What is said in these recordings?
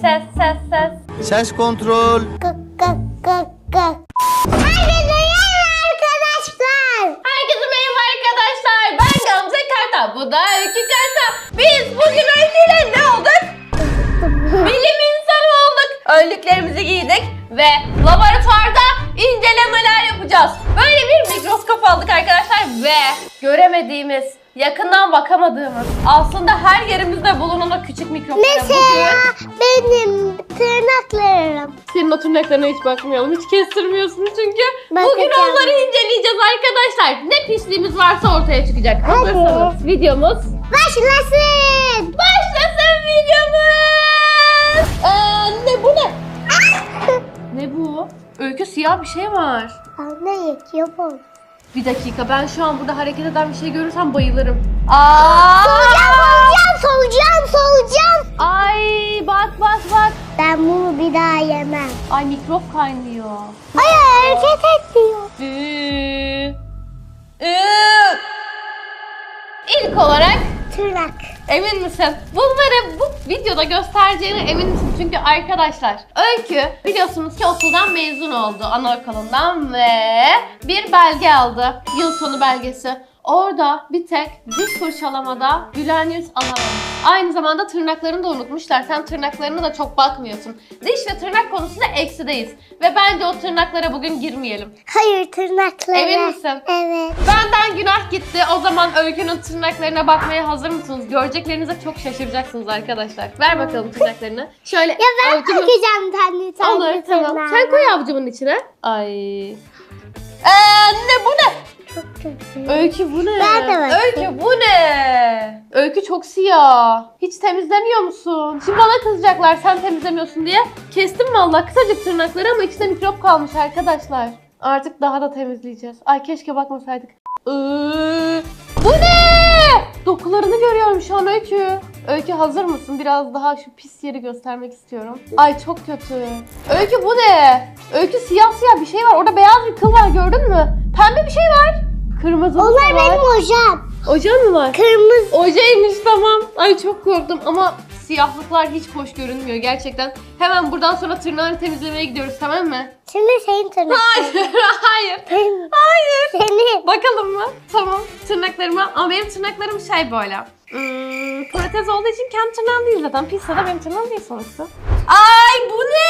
Ses ses ses. Ses kontrol. Gık gık gık gık. Herkese merhaba arkadaşlar. Herkese merhaba arkadaşlar. Ben Gamze Karta. Bu da Öykü Karta. Biz bugün Öykü'yle ne olduk? Bilim insanı olduk. Önlüklerimizi giydik ve laboratuvarda incelemeler yapacağız. Böyle bir mikroskop aldık arkadaşlar ve göremediğimiz, yakından bakamadığımız, aslında her yerimizde bulunan o küçük mikroplara Mesela bugün... benim tırnaklarım. Senin o tırnaklarına hiç bakmayalım. Hiç kestirmiyorsun çünkü. Bugün Bakacağım. onları inceleyeceğiz arkadaşlar. Ne pisliğimiz varsa ortaya çıkacak. Hazırsanız videomuz Başlasın. başlasın videomuz. Ee, ne bu ne? Ne bu? Öykü siyah bir şey var. Anne yetiyor bu. Bir dakika ben şu an burada hareket eden bir şey görürsem bayılırım. Aa! Solucan, solucan, solucan. Ay bak bak bak. Ben bunu bir daha yemem. Ay mikrop kaynıyor. Ay hareket ediyor. Ee, ee. İlk olarak Tırnak. emin misin? Bunları bu videoda göstereceğine emin misin? Çünkü arkadaşlar Öykü biliyorsunuz ki okuldan mezun oldu anaokulundan ve bir belge aldı. Yıl sonu belgesi. Orada bir tek diş fırçalamada gülen yüz alamamış. Aynı zamanda tırnaklarını da unutmuşlar. Sen tırnaklarına da çok bakmıyorsun. Diş ve tırnak konusunda eksideyiz. Ve bence o tırnaklara bugün girmeyelim. Hayır tırnakları. Emin misin? Evet. Benden günah gitti. O zaman Öykü'nün tırnaklarına bakmaya hazır mısınız? Göreceklerinize çok şaşıracaksınız arkadaşlar. Ver bakalım tırnaklarını. Şöyle Ya ben avucumu- bakacağım tane tane Olur tamam. tırnağa. Sen koy avucumun içine. Ay. Ee, ne bu ne? Çok kötü. Öykü bu ne? Ben de bakayım. Öykü bu ne? Öykü çok siyah. Hiç temizlemiyor musun? Şimdi bana kızacaklar sen temizlemiyorsun diye. Kestim valla kısacık tırnakları ama içinde mikrop kalmış arkadaşlar. Artık daha da temizleyeceğiz. Ay keşke bakmasaydık. Iıı, bu ne? Dokularını görüyorum şu an Öykü. Öykü hazır mısın? Biraz daha şu pis yeri göstermek istiyorum. Ay çok kötü. Öykü bu ne? Öykü siyah siyah bir şey var. Orada beyaz bir kıl var gördün mü? Pembe bir şey var. Kırmızı Onlar var. benim hocam. Ojen mi var? Kırmızı. Ojeymiş tamam. Ay çok korktum ama siyahlıklar hiç hoş görünmüyor gerçekten. Hemen buradan sonra tırnağını temizlemeye gidiyoruz tamam mı? Şimdi senin tırnakların. Hayır, hayır. Senin. Hayır. Senin. Bakalım mı? Tamam. Tırnaklarıma ama benim tırnaklarım şey böyle. Hmm, protez olduğu için kendi tırnağım değil zaten. Pizza da benim tırnağım değil sonuçta. Ay bu ne?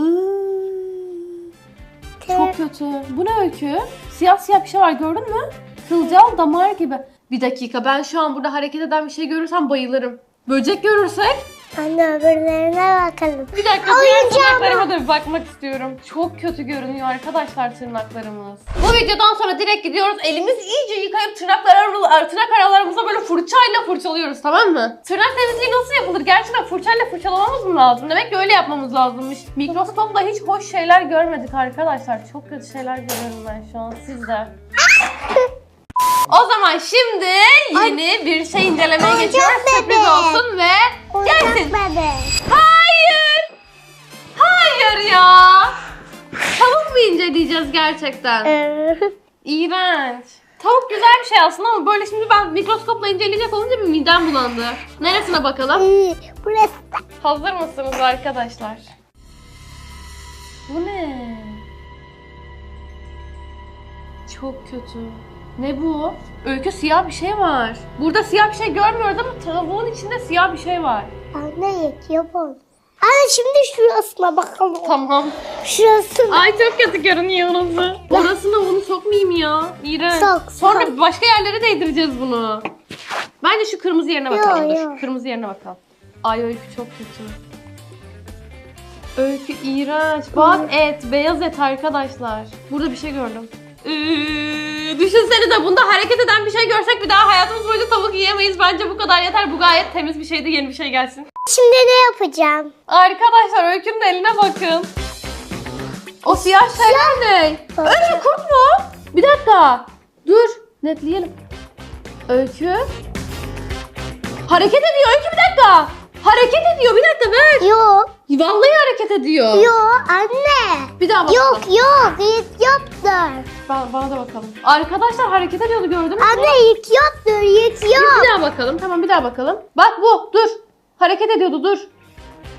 Iıı, Çok kötü. Bu ne öykü? Siyah siyah bir şey var gördün mü? Kılcal damar gibi. Bir dakika ben şu an burada hareket eden bir şey görürsem bayılırım. Böcek görürsek? Anne öbürlerine bakalım. Bir dakika diğer Oyuncağım tırnaklarıma da bir bakmak istiyorum. Çok kötü görünüyor arkadaşlar tırnaklarımız. Bu videodan sonra direkt gidiyoruz. Elimiz iyice yıkayıp tırnaklar aralı- tırnak aralarımıza böyle fırçayla fırçalıyoruz tamam mı? Tırnak temizliği nasıl yapılır? Gerçekten fırçayla fırçalamamız mı lazım? Demek ki öyle yapmamız lazımmış. Mikroskopla hiç hoş şeyler görmedik arkadaşlar. Çok kötü şeyler görüyorum ben şu an. Siz de. O zaman şimdi yeni bir şey incelemeye geçiyoruz. Sürpriz olsun ve bebek. Hayır. Hayır ya. Tavuk mu inceleyeceğiz gerçekten? Ee, İğrenç. Tavuk güzel bir şey aslında ama böyle şimdi ben mikroskopla inceleyecek olunca bir midem bulandı. Neresine bakalım? Burası. Hazır mısınız arkadaşlar? Bu ne? Çok kötü. Ne bu? Öykü siyah bir şey var. Burada siyah bir şey görmüyoruz ama tavuğun içinde siyah bir şey var. Anne bu. Anne şimdi şurasına bakalım. Tamam. Şurası. Ay çok kötü görünüyor orası. Orasına bunu sokmayayım ya. İğrenç. Sok, Sonra sok. başka yerlere değdireceğiz bunu. Bence şu kırmızı yerine Yo, bakalım. Dur. yo. Kırmızı yerine bakalım. Ay öykü çok kötü. Öykü iğrenç. Bak et, beyaz et arkadaşlar. Burada bir şey gördüm. Ee, düşünsenize bunda hareket eden bir şey görsek bir daha hayatımız boyunca tavuk yiyemeyiz. Bence bu kadar yeter. Bu gayet temiz bir şeydi. Yeni bir şey gelsin. Şimdi ne yapacağım? Arkadaşlar Öykü'nün eline bakın. O siyah şeyler ne? Öykü kurt mu? Bir dakika. Dur. Netleyelim. Öykü. Hareket ediyor Öykü bir dakika. Hareket ediyor bir dakika ver. Yok. Vallahi hareket ediyor. Yok anne. Bir daha bakalım. Yok yok ilk yoktur. Ba- bana da bakalım. Arkadaşlar hareket ediyordu gördün mü? Anne ilk yoktur ilk Bir yok. daha bakalım. Tamam bir daha bakalım. Bak bu dur. Hareket ediyordu dur.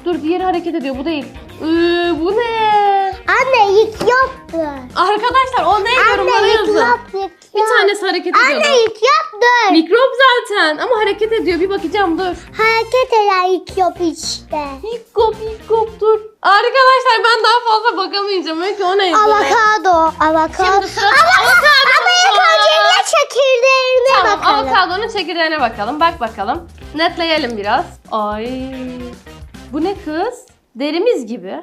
Dur diğeri hareket ediyor bu değil. Iıı, bu ne? Anne yık yaptı. Arkadaşlar o ne yorumlara Anne yık yazın. yap yık Bir yap. tanesi hareket ediyordu. Anne yık yap dur. Mikrop zaten ama hareket ediyor. Bir bakacağım dur. Hareket eden yık yap işte. Mikrop mikrop dur. Arkadaşlar ben daha fazla bakamayacağım. Öykü o neydi? Avokado. Avokado. Şimdi sıra avokado. İlk önce çekirdeğine Tamam bakalım. avokadonun çekirdeğine bakalım. Bak bakalım. Netleyelim biraz. Ay. Bu ne kız? Derimiz gibi.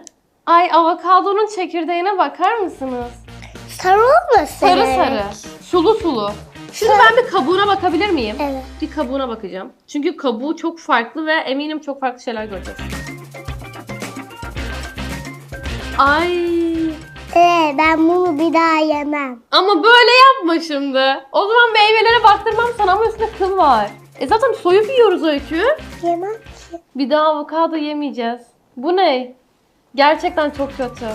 Ay avokadonun çekirdeğine bakar mısınız? Sarı olmasın? Sarı sarı. Sulu sulu. Şimdi ben bir kabuğuna bakabilir miyim? Evet. Bir kabuğuna bakacağım. Çünkü kabuğu çok farklı ve eminim çok farklı şeyler göreceğiz. Ay. Ee, ben bunu bir daha yemem. Ama böyle yapma şimdi. O zaman meyvelere baktırmam sana ama üstünde kıl var. E zaten soyup yiyoruz öykü. Yemem. Bir daha avokado yemeyeceğiz. Bu ne? Gerçekten çok kötü.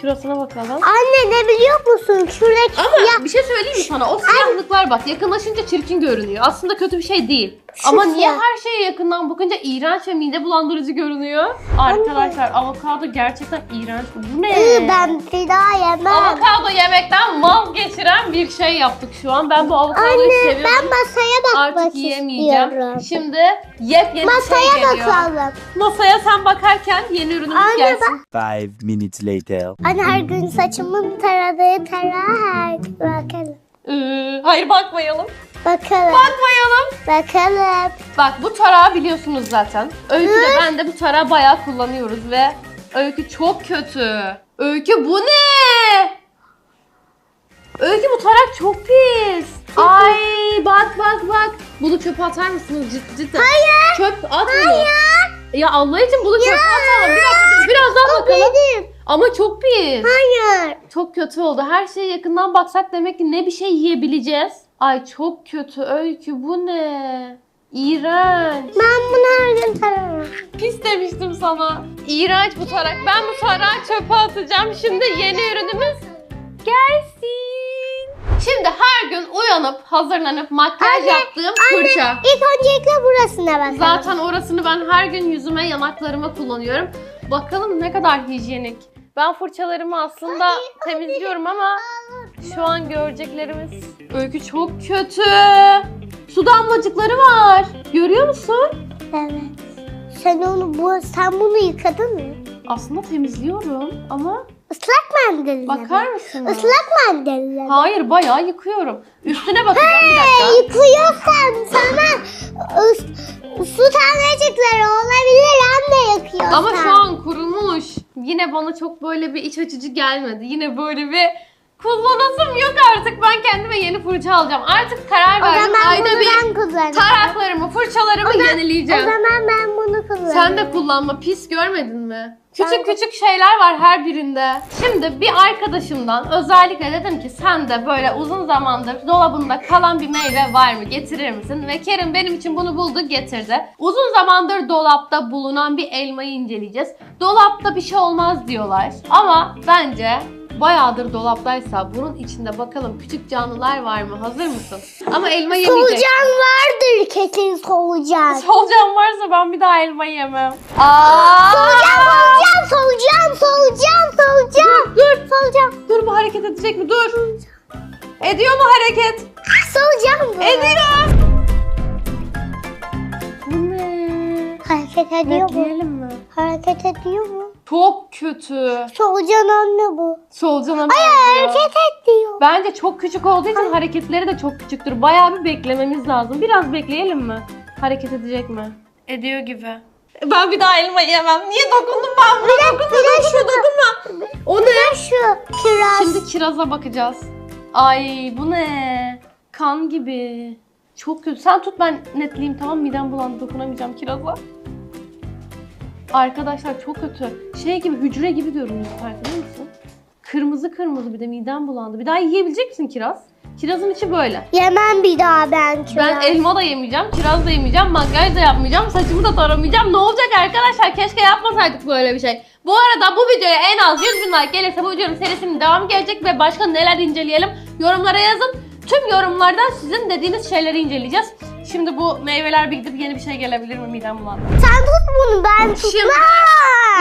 Şurasına bakalım. Anne ne biliyor musun? Şuradaki Ama siyah. bir şey söyleyeyim mi sana? O siyahlıklar bak yakınlaşınca çirkin görünüyor. Aslında kötü bir şey değil. Ama niye her şeye yakından bakınca iğrenç ve mide bulandırıcı görünüyor? Arkadaşlar avokado gerçekten iğrenç. Bu ne? Iı, ben bir daha yemem. Avokado yemekten vazgeçiren bir şey yaptık şu an. Ben bu avokadoyu Anne seviyorum. ben masaya bakmak Artık yiyemeyeceğim. istiyorum. Şimdi yepyeni Masaya şey geliyor. bakalım. Masaya sen bakarken yeni ürünümüz Anne, gelsin. Five minutes later. Anne her gün saçımın taradığı tara her gün bakalım. Ee, hayır bakmayalım. Bakalım. Bakmayalım. Bakalım. Bak bu tarağı biliyorsunuz zaten. Öykü de ben de bu tarağı bayağı kullanıyoruz ve Öykü çok kötü. Öykü bu ne? Öykü bu tarak çok pis. Ay bak bak bak. Bunu çöpe atar mısınız ciddi cidden? Hayır. Çöp at bunu. Ya Allah için bunu çöpe atalım. Bir dakika dur, biraz daha bakalım. Benim. Ama çok pis. Hayır. Çok kötü oldu. Her şeye yakından baksak demek ki ne bir şey yiyebileceğiz. Ay çok kötü Öykü bu ne? İğrenç. Ben bunu her gün tararım. Pis demiştim sana. İğrenç bu tarak. Ben bu tarağı çöpe atacağım. Şimdi yeni ürünümüz gelsin. Şimdi her gün uyanıp hazırlanıp makyaj Anne, yaptığım fırça. İlk öncelikle burasına bakalım. Zaten orasını ben her gün yüzüme yanaklarıma kullanıyorum. Bakalım ne kadar hijyenik. Ben fırçalarımı aslında temizliyorum ama şu an göreceklerimiz öykü çok kötü. Su damlacıkları var. Görüyor musun? Evet. Sen onu bu sen bunu yıkadın mı? Aslında temizliyorum ama Islak mendille bakar mısın? Islak mendille mi? Hayır bayağı yıkıyorum. Üstüne bakacağım bir dakika. yıkıyorsan sana ıs- su tanecikleri olabilir anne yıkıyorsan. Ama şu an kurumuş. Yine bana çok böyle bir iç açıcı gelmedi. Yine böyle bir kullanasım yok artık. Ben kendime yeni fırça alacağım. Artık karar o verdim. zaman Ayda bunu bir ben kullanırım. taraklarımı, fırçalarımı O yenileyeceğim. zaman ben bunu kullanırım. Sen de kullanma. Pis görmedin mi? Küçük küçük şeyler var her birinde. Şimdi bir arkadaşımdan özellikle dedim ki sen de böyle uzun zamandır dolabında kalan bir meyve var mı getirir misin? Ve Kerim benim için bunu buldu getirdi. Uzun zamandır dolapta bulunan bir elmayı inceleyeceğiz. Dolapta bir şey olmaz diyorlar. Ama bence bayağıdır dolaptaysa bunun içinde bakalım küçük canlılar var mı? Hazır mısın? Ama elma yemeyecek. Solucan vardır kesin solucan. Solucan varsa ben bir daha elma yemem. Aa! Solucan, solucan, solucan, solucan. Dur. Solucan. Dur bu hareket edecek mi? Dur. Ediyor mu hareket? Solucan bu. Ediyor. Bu ne? Hareket ediyor mu? Bekleyelim mi? Hareket ediyor mu? Çok kötü. Solucan anne bu. Solucana Ay benziyor. hareket ediyor. Bence çok küçük olduğu için hareketleri de çok küçüktür. Bayağı bir beklememiz lazım. Biraz bekleyelim mi? Hareket edecek mi? Ediyor gibi. Ben bir daha elma yemem. Niye dokundum ben buna? Dokunma, dokunma, dokunma. O ne? Şu kiraz. Şimdi kiraza bakacağız. Ay bu ne? Kan gibi. Çok kötü. Sen tut ben netleyeyim tamam midem bulandı dokunamayacağım kiraza. Arkadaşlar çok kötü. Şey gibi hücre gibi görünüyor farkında mısın? Kırmızı kırmızı bir de midem bulandı. Bir daha yiyebilecek misin kiraz? Kirazın içi böyle. Yemem bir daha ben kiraz. Ben elma da yemeyeceğim, kiraz da yemeyeceğim, makyaj da yapmayacağım, saçımı da taramayacağım. Ne olacak arkadaşlar? Keşke yapmasaydık böyle bir şey. Bu arada bu videoya en az 100 bin like gelirse bu videonun serisinin devamı gelecek ve başka neler inceleyelim yorumlara yazın. Tüm yorumlardan sizin dediğiniz şeyleri inceleyeceğiz. Şimdi bu meyveler bir gidip yeni bir şey gelebilir mi midem bulandı. Sen tut bunu ben tutmam. Şimdi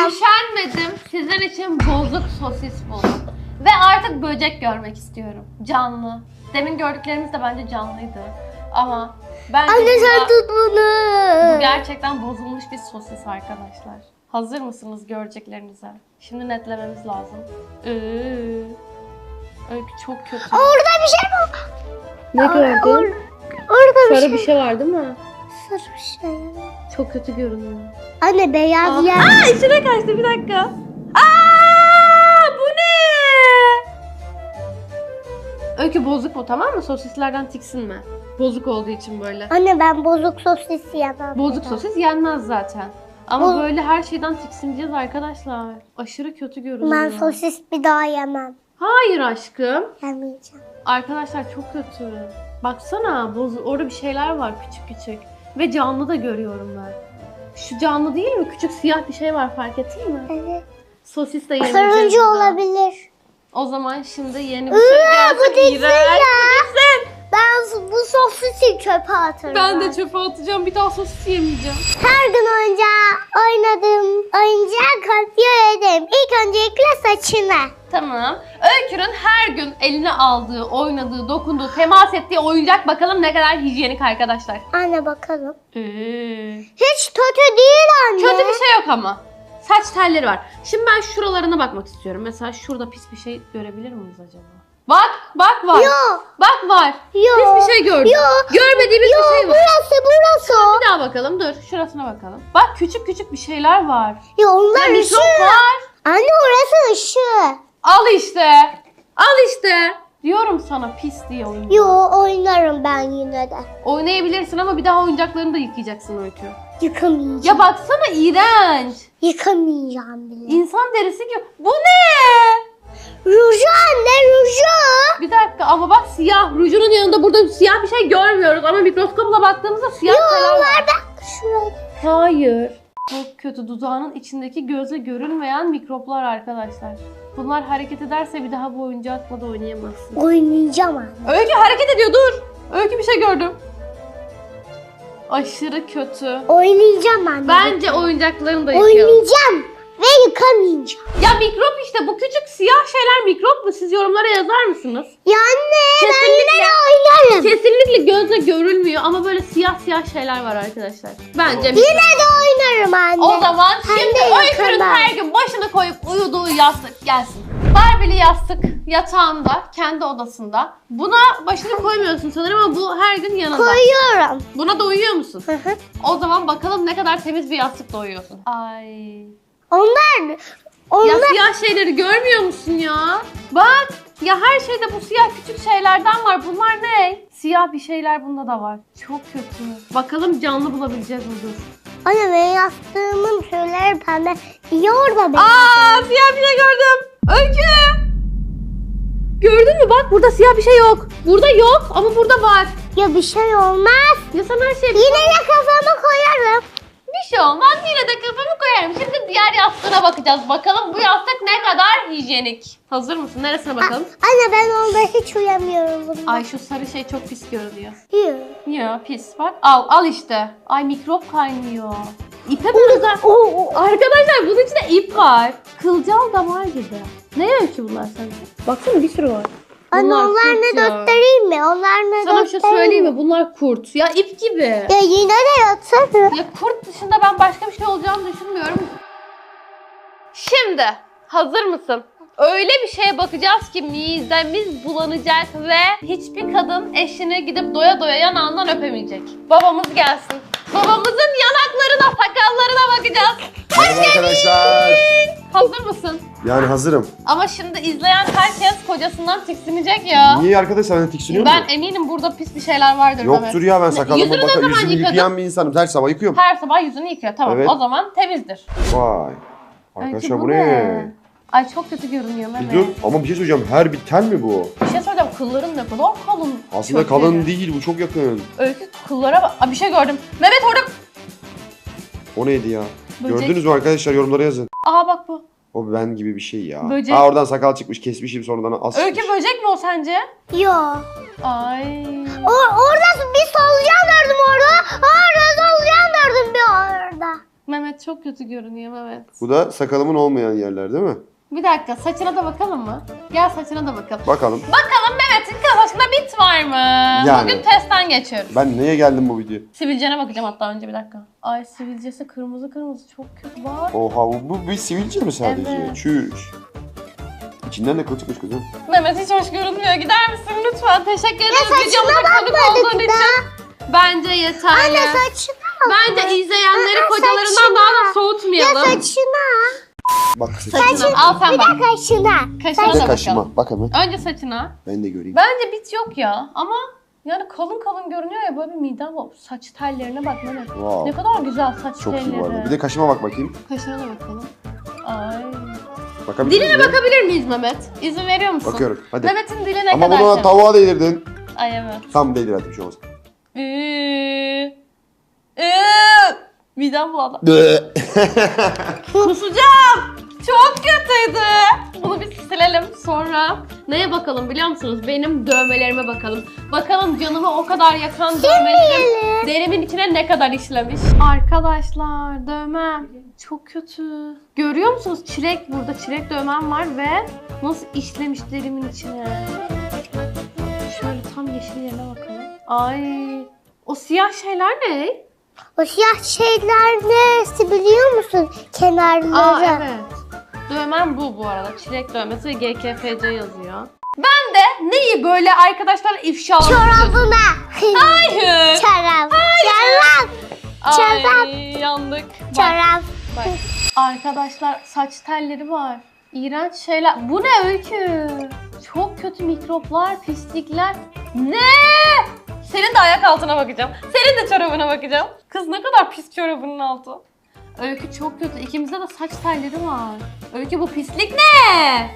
üşenmedim. Sizin için bozuk sosis buldum. Ve artık böcek görmek istiyorum. Canlı. Demin gördüklerimiz de bence canlıydı. Ama bence Anne sen tut bunu. bu gerçekten bozulmuş bir sosis arkadaşlar. Hazır mısınız göreceklerinize? Şimdi netlememiz lazım. Ee, Öykü çok kötü. Orada bir şey var. Ne Or- orada bir Sarı şey. bir şey var değil mi? Sarı bir şey. Çok kötü görünüyor. Anne beyaz Aa, yer. Aa, içine kaçtı bir dakika. Aa, bu ne? Öykü bozuk bu tamam mı? Sosislerden tiksinme. Bozuk olduğu için böyle. Anne ben bozuk sosis yemem. Bozuk sosis yenmez zaten. Ama Bu- böyle her şeyden tiksineceğiz arkadaşlar. Aşırı kötü görünüyor. Ben sosis bir daha yemem. Hayır aşkım. Yemeyeceğim. Arkadaşlar çok kötü. Baksana bozu orada bir şeyler var küçük küçük. Ve canlı da görüyorum ben. Şu canlı değil mi? Küçük siyah bir şey var fark ettin mi? Evet. Sosis de yeneceğiz. Turuncu olabilir. O zaman şimdi yeni bir şey Iıı, gelsin. bu değilsin İğrenç, ya. Bu sosisi çöpe atarım. Ben de çöpe atacağım. Bir daha sosis yemeyeceğim. Her gün oyuncağı oynadım. Oyuncağı kontrol ederim. İlk öncelikle saçını. Tamam. Öykür'ün her gün eline aldığı, oynadığı, dokunduğu, temas ettiği oyuncak bakalım ne kadar hijyenik arkadaşlar. Anne bakalım. Ee, Hiç kötü değil anne. kötü bir şey yok ama. Saç telleri var. Şimdi ben şuralarına bakmak istiyorum. Mesela şurada pis bir şey görebilir miyiz acaba? Bak, bak var. Yok. Bak var. Yok. Pis bir şey gördüm. Yok. Görmediğimiz Yok bir şey var. burası burası. Bir daha bakalım. Dur, şurasına bakalım. Bak küçük küçük bir şeyler var. Ya onlar Ya ışığı. mikrop var. Anne orası ışığı. Al işte. Al işte. Diyorum sana pis diye oyun. Yo oynarım ben yine de. Oynayabilirsin ama bir daha oyuncaklarını da yıkayacaksın Öykü. Yıkamayacağım. Ya baksana iğrenç. Yıkamayacağım bile. İnsan derisi gibi. Bu ne? Ruju anne ruju. Bir dakika ama bak siyah. Rujunun yanında burada siyah bir şey görmüyoruz ama mikroskopla baktığımızda siyah şeyler var. Da şurada. Hayır. Çok kötü. Dudağının içindeki gözle görülmeyen mikroplar arkadaşlar. Bunlar hareket ederse bir daha bu oyuncakla da oynayamazsın. Oynayacağım anne. Öykü hareket ediyor dur. Öykü bir şey gördüm. Aşırı kötü. Oynayacağım anne. Bence oyuncaklarını da yıkayalım. Oynayacağım ve yıkamayacağım. Ya mikrop işte bu küçük siyah şeyler mikrop mu? Siz yorumlara yazar mısınız? Ya anne ben de oynarım. Kesinlikle gözle görülmüyor ama böyle siyah siyah şeyler var arkadaşlar. Bence. Yine de oynarım anne. O zaman Hem şimdi de Öykü'nün yıkamam. her gün başını koyup uyuduğu yastık gelsin. Barbie'li yastık yatağında, kendi odasında. Buna başını koymuyorsun sanırım ama bu her gün yanında. Koyuyorum. Buna da uyuyor musun? Hı hı. O zaman bakalım ne kadar temiz bir yastıkla uyuyorsun. Ay. Onlar Ya onlar siyah şeyleri görmüyor musun ya? Bak ya her şeyde bu siyah küçük şeylerden var. Bunlar ne? Siyah bir şeyler bunda da var. Çok kötü. Bakalım canlı bulabileceğiz dur. Anne ben yastığımın tüyleri pembe. Niye orada benim? Aa siyah bir şey gördüm. Öykü. Gördün mü bak burada siyah bir şey yok. Burada yok ama burada var. Ya bir şey olmaz. Ya sen her şey Yine de kafamı koyarım. Bir şey olmaz. Yine de kafamı koyarım. Şimdi diğer yastığına bakacağız. Bakalım bu yastık ne kadar hijyenik. Hazır mısın? Neresine bakalım? Anne ben onda hiç uyamıyorum bunda. Ay şu sarı şey çok pis görünüyor. Yok. Ya pis bak. Al al işte. Ay mikrop kaynıyor. İpe benzer. Oo, oo. Arkadaşlar bunun içinde ip var. Kılcal damar gibi. Ne öykü bunlar sence? Baksana bir sürü var. Anne Bunlar onlar kurt ne ya. göstereyim mi? Onlar ne Sana bir şey göstereyim söyleyeyim mi? Bunlar kurt. Ya ip gibi. Ya yine de yatarım. Ya kurt dışında ben başka bir şey olacağını düşünmüyorum. Şimdi hazır mısın? Öyle bir şeye bakacağız ki midemiz bulanacak ve hiçbir kadın eşini gidip doya doya yanağından öpemeyecek. Babamız gelsin. Babamızın yanaklarına, sakallarına bakacağız. Merhaba arkadaşlar. Hazır mısın? Yani hazırım. Ama şimdi izleyen herkes kocasından tiksinecek ya. Niye arkadaşlar ben tiksiniyor Ben eminim burada pis bir şeyler vardır Yoktur Mehmet. ya ben sakalımı Yüzünü ne baka zaman yüzümü yıkadın? yıkayan bir insanım. Her sabah yıkıyorum. Her sabah yüzünü yıkıyor. Tamam Evet. o zaman temizdir. Vay. Arkadaşlar bu ne? Ay çok kötü görünüyor Mehmet. dur ama bir şey söyleyeceğim. Her bir tel mi bu? Bir şey söyleyeceğim kılların ne kadar kalın. Aslında kökleri. kalın değil bu çok yakın. Öykü kıllara bak. Aa, bir şey gördüm. Mehmet orada. O neydi ya? Böcek. Gördünüz mü arkadaşlar yorumlara yazın. Aa bak bu. O ben gibi bir şey ya. Böcek. Aa oradan sakal çıkmış kesmişim sonradan as Öykü böcek mi o sence? Yo. Ay. O- orada bir solucan gördüm orada. Orada solucan gördüm bir orada. Mehmet çok kötü görünüyor Mehmet. Bu da sakalımın olmayan yerler değil mi? Bir dakika saçına da bakalım mı? Gel saçına da bakalım. Bakalım. Bakalım Mehmet'in kafasında bit var mı? Yani. Bugün testten geçiyoruz. Ben neye geldim bu video? Sivilcene bakacağım hatta önce bir dakika. Ay sivilcesi kırmızı kırmızı çok kötü var. Oha bu, bu bir sivilce mi sadece? Evet. Çüş. İçinden de kıl çıkmış kızım. Mehmet hiç hoş görünmüyor. Gider misin lütfen? Teşekkür ederim saçına videomuza konuk bakmadık da. için. Bence yeterli. Anne saçına bak. Bence izleyenleri kocalarından saçına. daha da Ya soğutmayalım. saçına. Bak Saçına. Al sen Bir bak. de kaşına. Kaşına Bir de da kaşıma. bakalım. Bak hemen. Önce saçına. Ben de göreyim. Bence bit yok ya ama yani kalın kalın görünüyor ya böyle bir midem var. Saç tellerine bak Mehmet. Wow. Ne kadar güzel saç Çok iyi telleri. bu arada. Bir de kaşıma bak bakayım. Kaşına da bakalım. Ay. Bakabilir Diline miyim? bakabilir miyiz Mehmet? İzin veriyor musun? Bakıyorum. Hadi. Mehmet'in dili ne Ama kadar bunu şey? tavuğa değdirdin. Ay evet. Tam değdir hadi bir şey olmaz. Iıı. Iıı. Midem bulandı. Kusacağım. Kötüydü. Bunu bir silelim. Sonra neye bakalım biliyor musunuz? Benim dövmelerime bakalım. Bakalım canımı o kadar yakan dövmelerim derimin içine ne kadar işlemiş. Arkadaşlar dövmem çok kötü. Görüyor musunuz? Çilek burada çilek dövmem var ve nasıl işlemiş derimin içine. Şöyle tam yeşil yerine bakalım. Ay o siyah şeyler ne? O siyah şeyler neresi biliyor musun? Kenarları. Aa evet. Dövmem bu bu arada. Çilek dövmesi ve GKFC yazıyor. Ben de neyi böyle arkadaşlar ifşa Çorabına. Hayır. Çorap. Çorap. çorap. Ay yandık. Bak, Çorap. bak. Arkadaşlar saç telleri var. İğrenç şeyler. Bu ne öykü? Çok kötü mikroplar, pislikler. Ne? Senin de ayak altına bakacağım. Senin de çorabına bakacağım. Kız ne kadar pis çorabının altı. Öykü çok kötü. İkimizde de saç telleri var. Öykü bu pislik ne?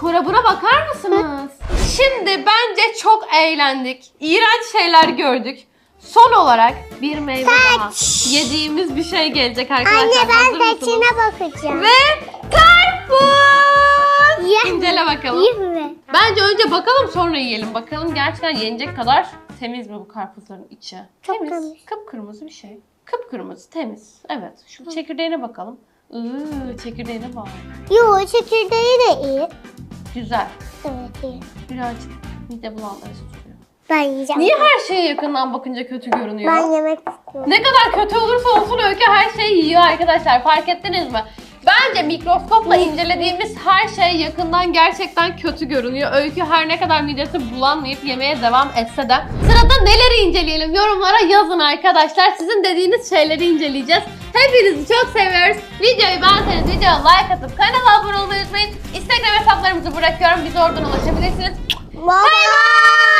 Çorabına bakar mısınız? Şimdi bence çok eğlendik. İğrenç şeyler gördük. Son olarak bir meyve daha. Yediğimiz bir şey gelecek arkadaşlar. Anne Hazır ben mısınız? saçına bakacağım. Ve karpuz! İncele bakalım. Yiyeyim mi? Bence önce bakalım sonra yiyelim. Bakalım gerçekten yenecek kadar temiz mi bu karpuzların içi? Çok temiz. temiz. Kıpkırmızı bir şey. Kıpkırmızı, temiz. Evet. Şu çekirdeğine bakalım. Iıı, çekirdeğine bak. Yo çekirdeği de iyi. Güzel. Evet iyi. Birazcık mide bulandırıcı tutuyor. Ben yiyeceğim. Niye her şeye yakından bakınca kötü görünüyor? Ben yemek istiyorum. Ne kadar kötü olursa olsun Öykü her şeyi yiyor arkadaşlar. Fark ettiniz mi? Bence mikroskopla incelediğimiz her şey yakından gerçekten kötü görünüyor. Öykü her ne kadar midesi bulanmayıp yemeye devam etse de. Sırada neleri inceleyelim? Yorumlara yazın arkadaşlar. Sizin dediğiniz şeyleri inceleyeceğiz. Hepinizi çok seviyoruz. Videoyu beğenseniz videoya like atıp kanala abone olmayı unutmayın. Instagram hesaplarımızı bırakıyorum. Bize oradan ulaşabilirsiniz. Baba.